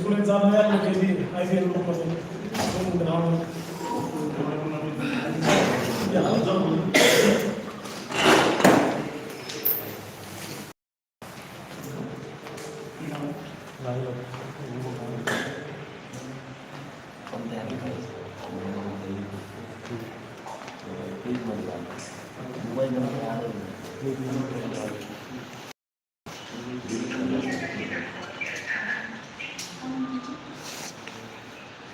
Surin Samuel und Kelly, IBM Gruppe, und Namen. Ja, also.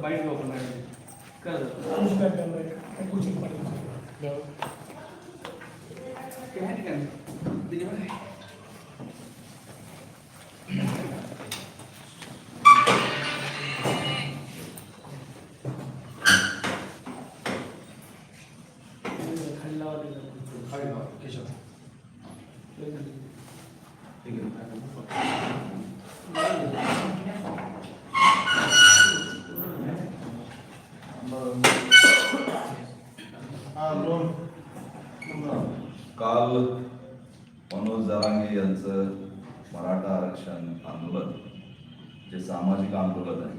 Bite घेऊ आपण madam करा जरा. अनुष्का केंद्र कोचिंग पाटील ते आहे का नाही? दिली बघा. खाली लावा काल मनोज जरांगे यांचं मराठा आरक्षण आंदोलन जे सामाजिक आंदोलन आहे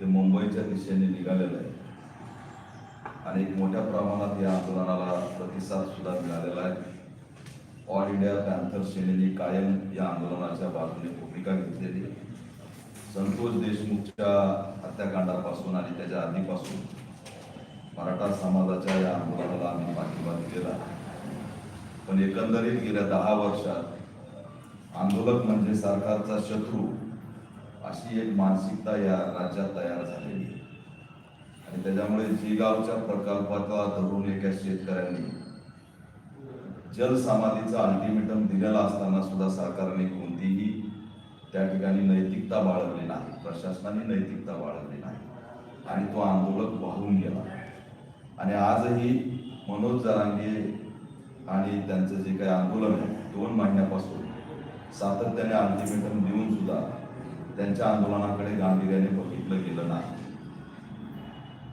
ते मुंबईच्या दिशेने निघालेलं आहे. आणि एक मोठ्या प्रमाणात या आंदोलनाला प्रतिसाद सुद्धा मिळालेला आहे. ऑल इंडिया पॅन्थर सेनेने कायम या आंदोलनाच्या बाजूने भूमिका घेतलेली संतोष देशमुखच्या हत्याकांडापासून आणि त्याच्या आधीपासून मराठा समाजाच्या या आंदोलनाला आम्ही पाठिंबा दिलेला पण एकंदरीत गेल्या दहा वर्षात आंदोलक म्हणजे सरकारचा शत्रू अशी एक मानसिकता या राज्यात तयार झालेली आणि त्याच्यामुळे जिगावच्या प्रकल्पाचा धरून एका शेतकऱ्यांनी जलसमाधीचा अल्टिमेटम दिलेला असताना सुद्धा सरकारने कोणतीही त्या ठिकाणी नैतिकता बाळगली नाही. प्रशासनाने नैतिकता बाळगली नाही. आणि तो आंदोलक वाहून गेला. आणि आजही मनोज जरांगे आणि त्यांचं जे काही आंदोलन आहे दोन महिन्यापासून सातत्याने अल्टिमेटम देऊन सुद्धा त्यांच्या आंदोलनाकडे गांभीर्याने बघितलं गेलं नाही.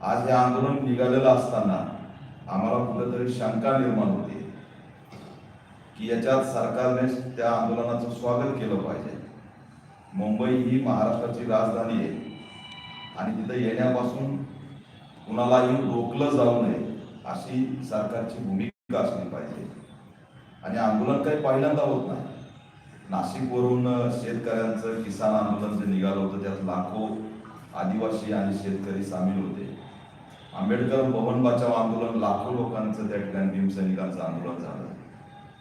आज हे आंदोलन निघालेलं असताना आम्हाला कुठेतरी शंका निर्माण होते की याच्यात सरकारने त्या आंदोलनाचं स्वागत केलं पाहिजे. मुंबई ही महाराष्ट्राची राजधानी आहे आणि तिथं येण्यापासून कुणालाही रोखलं जाऊ नये अशी सरकारची भूमिका असली पाहिजे. आणि आंदोलन काही पहिल्यांदा होत नाही. नाशिकवरून शेतकऱ्यांचं किसान आंदोलन जे निघालं होतं त्यात लाखो आदिवासी आणि शेतकरी सामील होते. आंबेडकर भवन बचाव आंदोलन लाखो लोकांचं त्या ठिकाणी भीमसैनिकांचं आंदोलन झालं.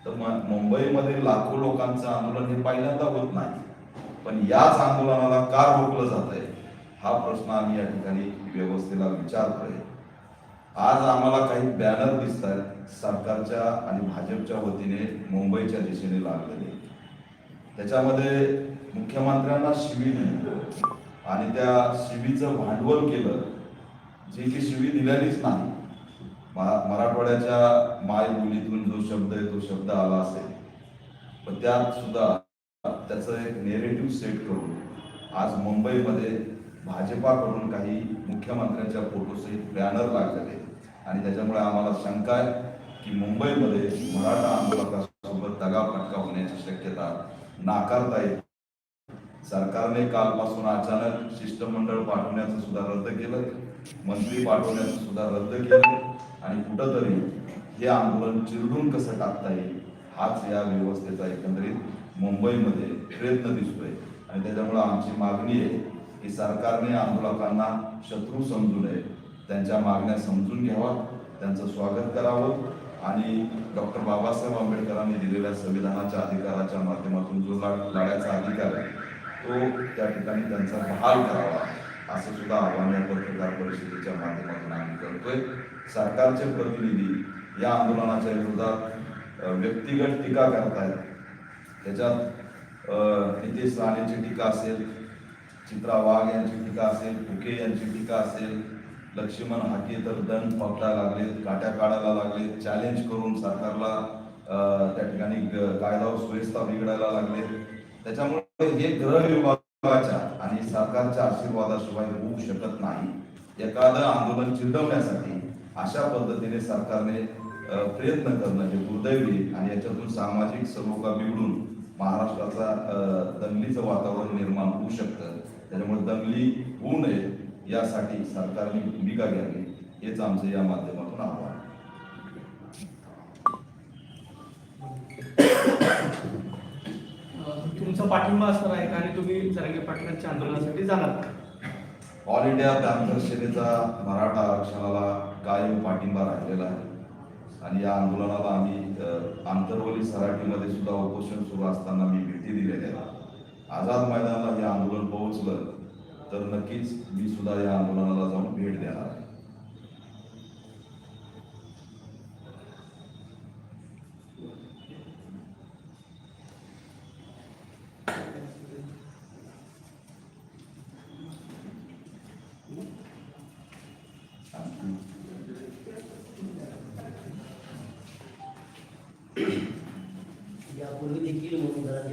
तर मुंबईमध्ये लाखो लोकांचं आंदोलन हे पहिल्यांदा होत नाही. पण याच आंदोलनाला का रोखलं जात आहे हा प्रश्न आम्ही या ठिकाणी व्यवस्थेला विचारतोय आज आम्हाला काही बॅनर दिसत आहेत सरकारच्या आणि भाजपच्या वतीने मुंबईच्या दिशेने लागलेले. त्याच्यामध्ये मुख्यमंत्र्यांना शिवी आणि त्या शिवीचं भांडवल केलं. जे की शिवी दिल्यानेच नाही. मराठवाड्याच्या माय बोलीतून जो शब्द आहे तो शब्द आला असेल. पण त्यात सुद्धा त्याचं एक नेरेटिव्ह सेट करून आज मुंबईमध्ये भाजपाकडून काही मुख्यमंत्र्यांच्या फोटोसहित बॅनर लागलेले आणि त्याच्यामुळे आम्हाला शंका आहे की मुंबईमध्ये मराठा आंदोलकासोबत दगाफटका होण्याची शक्यता नाकारता येत सरकारने कालपासून अचानक शिष्टमंडळ पाठवण्याचं सुद्धा रद्द केलं. मंत्री पाठवण्याचं सुद्धा रद्द केलं आणि कुठंतरी हे आंदोलन चिरडून कसं टाकता येईल हाच या व्यवस्थेचा एकंदरीत मुंबईमध्ये प्रयत्न दिसतोय. आणि त्याच्यामुळं आमची मागणी आहे की सरकारने आंदोलकांना शत्रू समजू नये. त्यांच्या मागण्या समजून घ्यावा त्यांचं स्वागत करावं आणि डॉक्टर बाबासाहेब आंबेडकरांनी दिलेल्या संविधानाच्या अधिकाराच्या माध्यमातून जो ला- लढ्याचा अधिकार आहे तो त्या ठिकाणी त्यांचा बहाल करावा. असं सुद्धा आव्हान या पत्रकार परिषदेच्या माध्यमातून आम्ही करतोय. सरकारचे प्रतिनिधी या आंदोलनाच्या विरोधात व्यक्तिगत टीका करतायत. त्याच्यात नितेश राणेची टीका असेल चित्रा वाघ यांची टीका असेल फुके यांची टीका असेल लक्ष्मण हाके तर दंड पकडायला लागले काट्या काढायला लागले चॅलेंज करून सरकारला त्या ठिकाणी कायदा सुव्यवस्था बिघडायला लागले त्याच्यामुळे हे गृह विभागाच्या आणि सरकारच्या आशीर्वादाशिवाय होऊ शकत नाही. एखादं आंदोलन चिरडवण्यासाठी अशा पद्धतीने सरकारने प्रयत्न करणं हे दुर्दैवी आणि याच्यातून सामाजिक सलोखा बिघडून महाराष्ट्राचा दंगलीचं वातावरण निर्माण होऊ शकतं. त्याच्यामुळे दंगली होऊ नये यासाठी सरकारने भूमिका घ्यावी हेच आमचं या माध्यमातून आव्हान आहे. अं, तुमचा पाठिंबा असणार आहे का? आणि तुम्ही जरांगे पाटलांच्या आंदोलनासाठी जाणार का? ऑल इंडिया बॅनर सेनेचा मराठा आरक्षणाला कायम पाठिंबा राहिलेला आहे. आणि या आंदोलनाला आम्ही आंतरवली सराटीमध्ये सुद्धा उपोषण सुरू असताना मी भेटी दिलेली आहे. आझाद मैदानाला हे आंदोलन पोहोचलं तर नक्कीच मी सुद्धा या आंदोलनाला जाऊन भेट देणार आहे.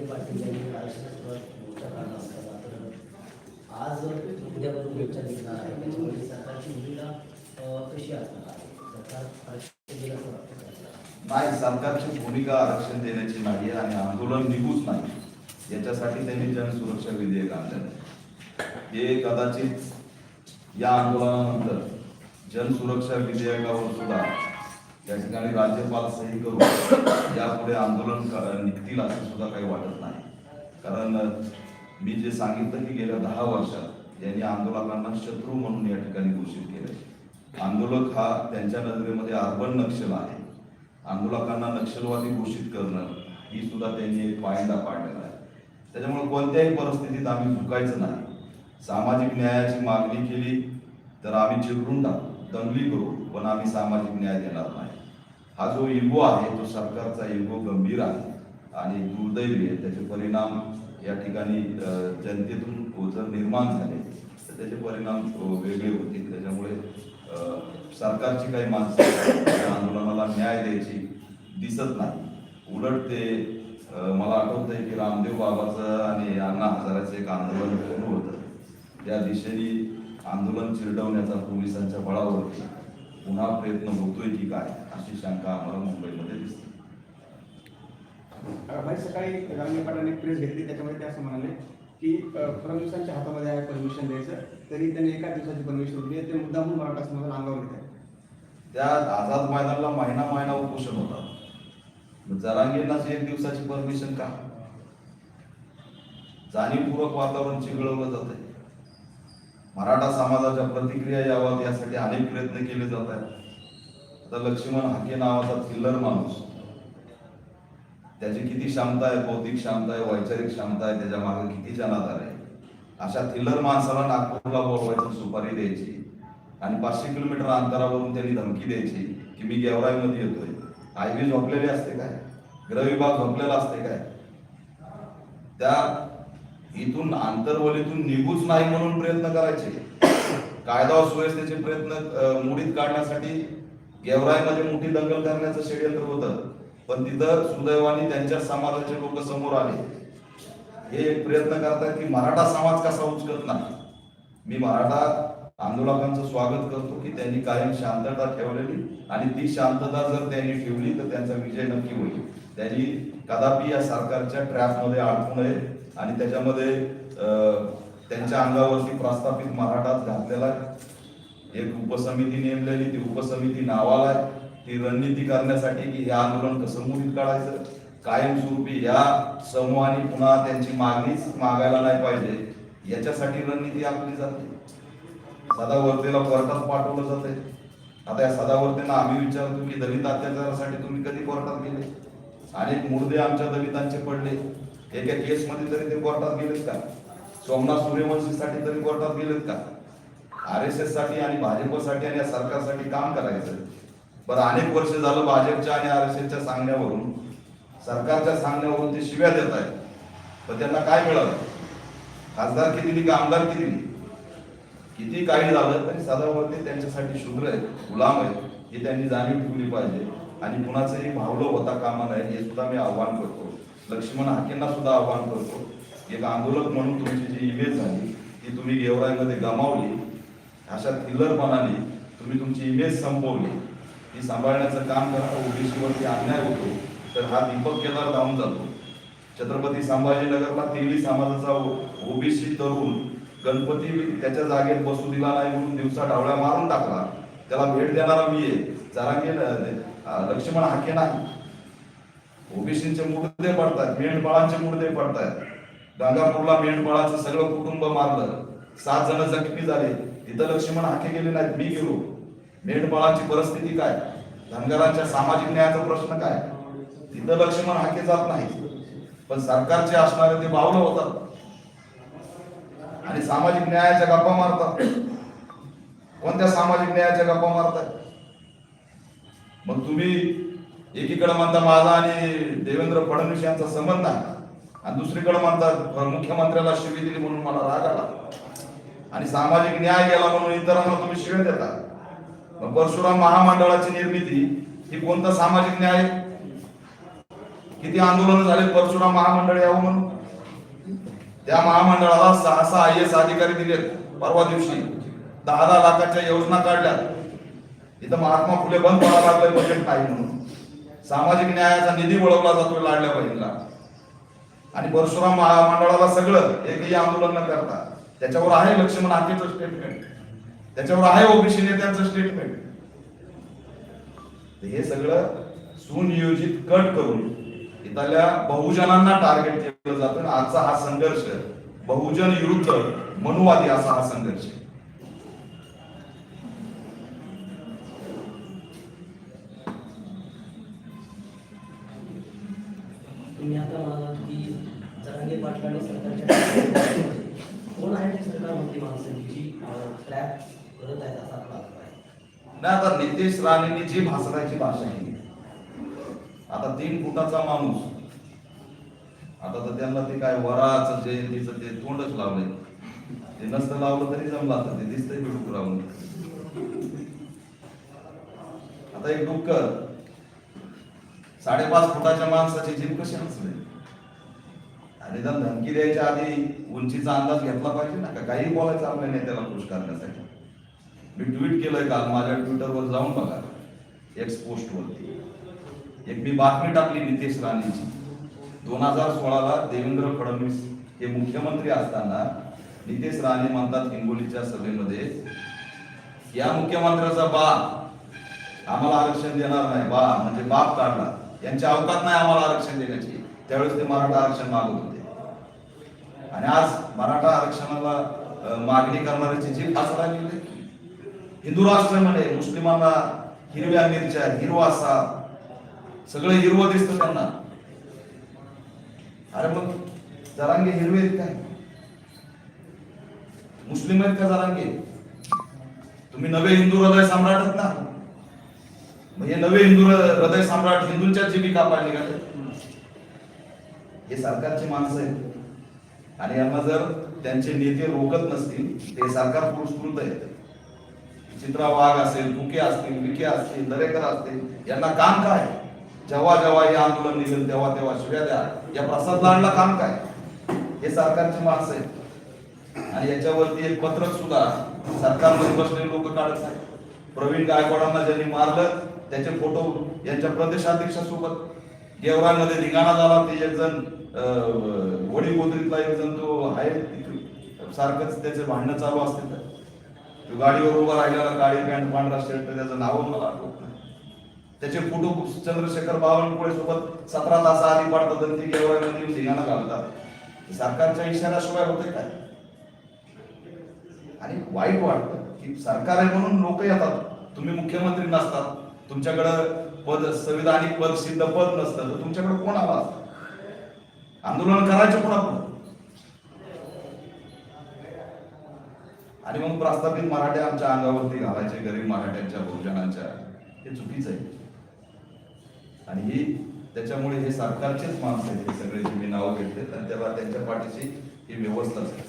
मुख्यमंत्र्यांचे पाटील यांनी महाराष्ट्रात मोर्चा काढला असता मात्र आज उद्यापासून मोर्चा निघणार आहे. त्याच्यामुळे सरकारची भूमिका कशी असणार आहे? सरकार आरक्षण देईल असं वाटतं नाही सरकारची भूमिका आरक्षण देण्याची नाही आणि आंदोलन निघूच नाही. याच्यासाठी त्यांनी जनसुरक्षा विधेयक आणलेलं हे कदाचित या आंदोलनानंतर जनसुरक्षा विधेयकावर सुद्धा या ठिकाणी राज्यपाल सही करून यापुढे आंदोलन निघतील असं सुद्धा काही वाटत नाही. कारण मी जे सांगितलं की गेल्या दहा वर्षात यांनी आंदोलकांना शत्रू म्हणून या ठिकाणी घोषित केले. आंदोलक हा त्यांच्या नजरेमध्ये अर्बन नक्षल आहे. आंदोलकांना नक्षलवादी घोषित करणं ही सुद्धा त्यांनी एक पायंडा पाडलेला आहे. त्याच्यामुळे कोणत्याही परिस्थितीत आम्ही झुकायचं नाही. सामाजिक न्यायाची मागणी केली तर आम्ही चिरडून टाकू दंगली करू पण आम्ही सामाजिक न्याय देणार नाही. हा जो इगो आहे तो सरकारचा इगो गंभीर आहे आणि दुर्दैवी आहे. त्याचे परिणाम या ठिकाणी जनतेतून ओझर निर्माण झाले तर त्याचे परिणाम वेगळे होतील. त्याच्यामुळे सरकारची काही माणसं त्या आंदोलनाला न्याय द्यायची दिसत नाही. उलट ते मला आठवत आहे की रामदेव बाबाचं आणि अण्णा हजाराचं एक आंदोलन सुरू होतं. त्या दिशेने आंदोलन चिरडवण्याचा पोलिसांच्या बळावरती पुन्हा प्रयत्न होतोय की काय अशी शंका आम्हाला मुंबईमध्ये दिसते. भाई सकाळी रामने पाटलांनी प्रेस घेतली त्याच्यामध्ये ते असं म्हणाले की फडणवीसांच्या हातामध्ये आहे परमिशन द्यायचं तरी त्यांनी एका दिवसाची परमिशन दिली ते मुद्दामून मराठा समाजाला अंगावर घेत त्या आझाद मैदानाला महिना महिना उपोषण होता. जरांगींनाच एक दिवसाची परमिशन का? जाणीवपूर्वक वातावरण चिघळवलं जात आहे मराठा समाजाच्या प्रतिक्रिया याव्यात यासाठी अनेक प्रयत्न केले जात आहेत. आता लक्ष्मण हाके नावाचा थिल्लर माणूस. त्याची किती क्षमता आहे बौद्धिक क्षमता आहे वैचारिक क्षमता आहे त्याच्यामागे किती जनाधार आहे? अशा थिल्लर माणसाला नागपूरला बोलवायची सुपारी द्यायची आणि पाचशे किलोमीटर अंतरावरून त्यांनी धमकी द्यायची की मी गेवराईमध्ये येतोय. आयबी झोपलेले असते काय? गृहविभाग झोपलेला असते काय? त्या इथून आंतरवलीतून निघूच नाही म्हणून प्रयत्न करायचे. कायदा व सुव्यवस्थेचे प्रयत्न मुडीत मोडीत काढण्यासाठी गेवराईमध्ये म्हणजे मोठी दंगल करण्याचं षडयंत्र होतं. पण तिथं सुदैवाने त्यांच्या समाजाचे लोक समोर आले. हे एक प्रयत्न करतात की मराठा समाज कसा उचकत नाही. मी मराठा आंदोलकांचं स्वागत करतो की त्यांनी कायम शांतता ठेवलेली आणि ती शांतता जर त्यांनी ठेवली तर त्यांचा विजय नक्की होईल. त्यांनी कदापि या सरकारच्या ट्रॅपमध्ये अडकू नये. आणि त्याच्यामध्ये त्यांच्या अंगावरती प्रस्थापित मराठात घातलेला आहे. एक उपसमिती नेमलेली ती उपसमिती नावाला आहे. ती रणनीती करण्यासाठी की हे आंदोलन कसं मुलीत काढायचं? कायमस्वरूपी या समूहाने पुन्हा त्यांची मागणीच मागायला नाही पाहिजे. याच्यासाठी रणनीती आखली जाते. सदावर्तेला कोर्टात पाठवलं जाते. आता या सदावर्तेंना आम्ही विचारतो की दलित अत्याचारासाठी तुम्ही कधी कोर्टात गेले? अनेक मुर्दे आमच्या दलितांचे पडले. एका केसमध्ये तरी ते कोर्टात गेलेत का? सोमनाथ सूर्यवंशीसाठी तरी कोर्टात गेलेत का? आर एस एससाठी आणि भाजपसाठी आणि या सरकारसाठी काम करायचं. बरं अनेक वर्ष झालं भाजपच्या आणि आर एस एसच्या सांगण्यावरून. सरकारच्या सांगण्यावरून ते शिव्या देत आहेत. पण त्यांना काय मिळालं? खासदारकी दिली का आमदारकी दिली? किती काही झालं तरी सदावरती त्यांच्यासाठी शूद्र आहेत गुलाम आहेत हे त्यांनी जाणीव ठेवली पाहिजे. आणि कुणाचंही भावलं होता कामा नये हे सुद्धा मी आव्हान करतो. लक्ष्मण हाकेंना सुद्धा आव्हान करतो. एक आंदोलक म्हणून तुमची जी इमेज झाली ती तुम्ही गेवराईमध्ये गमावली. अशा थिलरपणाने तुम्ही तुमची इमेज संपवली. ती सांभाळण्याचं काम करा. ओबीसीवरती अन्याय होतो. तर हा दीपक केदार धावून जातो. छत्रपती संभाजीनगरला तेली समाजाचा ओबीसी तरुण गणपती त्याच्या जागेत बसू दिला नाही म्हणून दिवसा डावळ्या मारून टाकला. त्याला भेट देणारा मी आहे. जरा लक्ष्मण हाके नाही. ओबीसीचे मुर्दे पडतात मेंढपाळांचे मुर्दे पडतात गंगापूरला मेंढपाळाचं सगळं कुटुंब मारलं. सात जण जखमी झाले. तिथं लक्ष्मण हाके गेले नाहीत. मी गेलो. मेंढपाळांची परिस्थिती काय? धनगरांच्या सामाजिक न्यायाचा प्रश्न काय? तिथं लक्ष्मण हाके जात नाही पण सरकारचे असणारे ते बावलं होतात. आणि सामाजिक न्यायाच्या गप्पा मारतात. कोणत्या सामाजिक न्यायाच्या गप्पा मारतात मग तुम्ही एकीकडे म्हणता माझा आणि देवेंद्र फडणवीस यांचा संबंध आहे. आणि दुसरीकडे म्हणतात मुख्यमंत्र्याला शिवी दिली म्हणून मला राग आला. आणि सामाजिक न्याय गेला म्हणून इतरांना तुम्ही शिव्या देता. मग परशुराम महामंडळाची निर्मिती ही कोणता सामाजिक न्याय आहे? किती आंदोलन झाले परशुराम महामंडळ यावं म्हणून? त्या महामंडळाला सहा सहा आय एस अधिकारी दिले. परवा दिवशी दहा दहा लाखाच्या योजना काढल्या इथं महात्मा फुले बंद पडायला लागले बजेट नाही म्हणून. सामाजिक न्यायाचा निधी वळवला जातो लाडल्या बहिणीला. आणि परशुराम महामंडळाला सगळं एकही आंदोलन न करता त्याच्यावर आहे लक्ष्मण हाकेचं स्टेटमेंट त्याच्यावर आहे ओबीसी नेत्यांचं स्टेटमेंट हे सगळं सुनियोजित कट करून इथल्या बहुजनांना टार्गेट केलं जातं. आजचा हा संघर्ष बहुजन विरुद्ध मनुवादी असा हा संघर्ष. तुम्ही आता म्हणालात की जरांगे पाटलाने सरकारच्या कोण आहे ते सरकारमधली माणसं जी ट्रॅप करत आहेत असा आपला नाही आता नितेश राणेंनी जी भासरायची भाषा केली. आता तीन फुटाचा माणूस. आता तर त्यांना ते काय वराचं जयंतीचं ते तोंडच लावलंय. ते नसतं लावलं तरी जमलं आता ते दिसतंय बिडूक आता एक डुक्कर. साडेपाच फुटाच्या माणसाची जीभ कशी हसले? आणि जर धमकी द्यायच्या आधी उंचीचा अंदाज घेतला पाहिजे ना का? काही बोलायचं आपल्या नेत्याला खुश करण्यासाठी. मी ट्विट केलंय काल माझ्या ट्विटरवर जाऊन बघा. एक्स पोस्टवरती एक मी बातमी टाकली नितेश राणेची. दोन हजार सोळाला देवेंद्र फडणवीस हे मुख्यमंत्री असताना नितेश राणे म्हणतात हिंगोलीच्या सभेमध्ये या मुख्यमंत्र्याचा बाप आम्हाला आरक्षण देणार नाही. बा म्हणजे बाप काढला. यांच्या अवकात नाही आम्हाला आरक्षण देण्याची. त्यावेळेस ते मराठा आरक्षण मागत होते. आणि आज मराठा आरक्षणाला मागणी करणाऱ्याची जी फासला हिंदू राष्ट्र म्हणे मुस्लिमांना हिरव्या मिरच्या हिरवा सा सगळं हिरवं दिसतं त्यांना. अरे मग जरांगे हिरवे आहेत काय? मुस्लिम आहेत का जरांगे? तुम्ही नवे हिंदू हृदय सम्राट ना? म्हणजे हे नवे हिंदू हृदय सम्राट हिंदूंच्या जीविका पाहिजे का हे सरकारची माणसं आहेत. आणि यांना जर त्यांचे नेते रोखत नसतील ते सरकार पुरस्कृत आहे चित्रा वाघ असेल फुके असतील विखे असतील दरेकर असतील यांना काम काय? जेव्हा जेव्हा हे आंदोलन निघेल तेव्हा तेव्हा शिव्या द्या. या प्रसाद लाडला काम काय? हे सरकारची माणसं आहेत. आणि याच्यावरती एक पत्रक सुद्धा सरकारमध्ये बसलेले लोक काढत आहेत. प्रवीण गायकवाडांना ज्यांनी मारलं त्याचे फोटो यांच्या प्रदेशाध्यक्षासोबत गेवरांमध्ये निघाणा झाला. ते एक जण वडी गोदरीतला एक जण तो आहे. सारखंच त्याचे भांडणं चालू असते तो गाडीवर उभा राहिलेला गाडी पॅन्ट पांढरा शर्ट त्याचं नाव मला आठवत त्याचे फोटो चंद्रशेखर बावनकुळे सोबत सतरा तास आधी पाडतात आणि ते गेवरांमध्ये निघाणा घालतात. सरकारच्या इशाऱ्याशिवाय होते काय? आणि वाईट वाटतं की सरकार आहे म्हणून लोक येतात. तुम्ही मुख्यमंत्री नसतात. तुमच्याकडं पद संविधानिक पद सिद्ध पद नसतं तर तुमच्याकडे कोण आला असतं? आंदोलन करायचं कोणाकडून आणि मग प्रस्थापित मराठे आमच्या अंगावरती घालायचे गरीब मराठ्यांच्या बहुजनांच्या हे चुकीचं आहे. आणि ही त्याच्यामुळे हे सरकारचेच माणसं आहेत हे सगळे जे मी नाव घेतले आणि त्याला त्यांच्या पाठीशी ही व्यवस्थाच आहे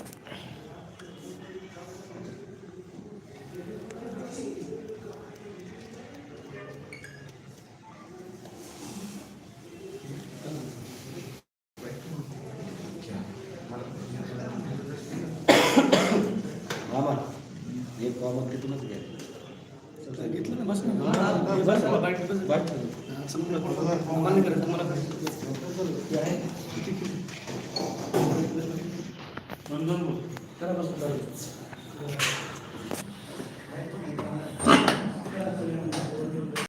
मामा एक कॉमन तिथूनच घ्या घेतलं ना बस ना बस ना,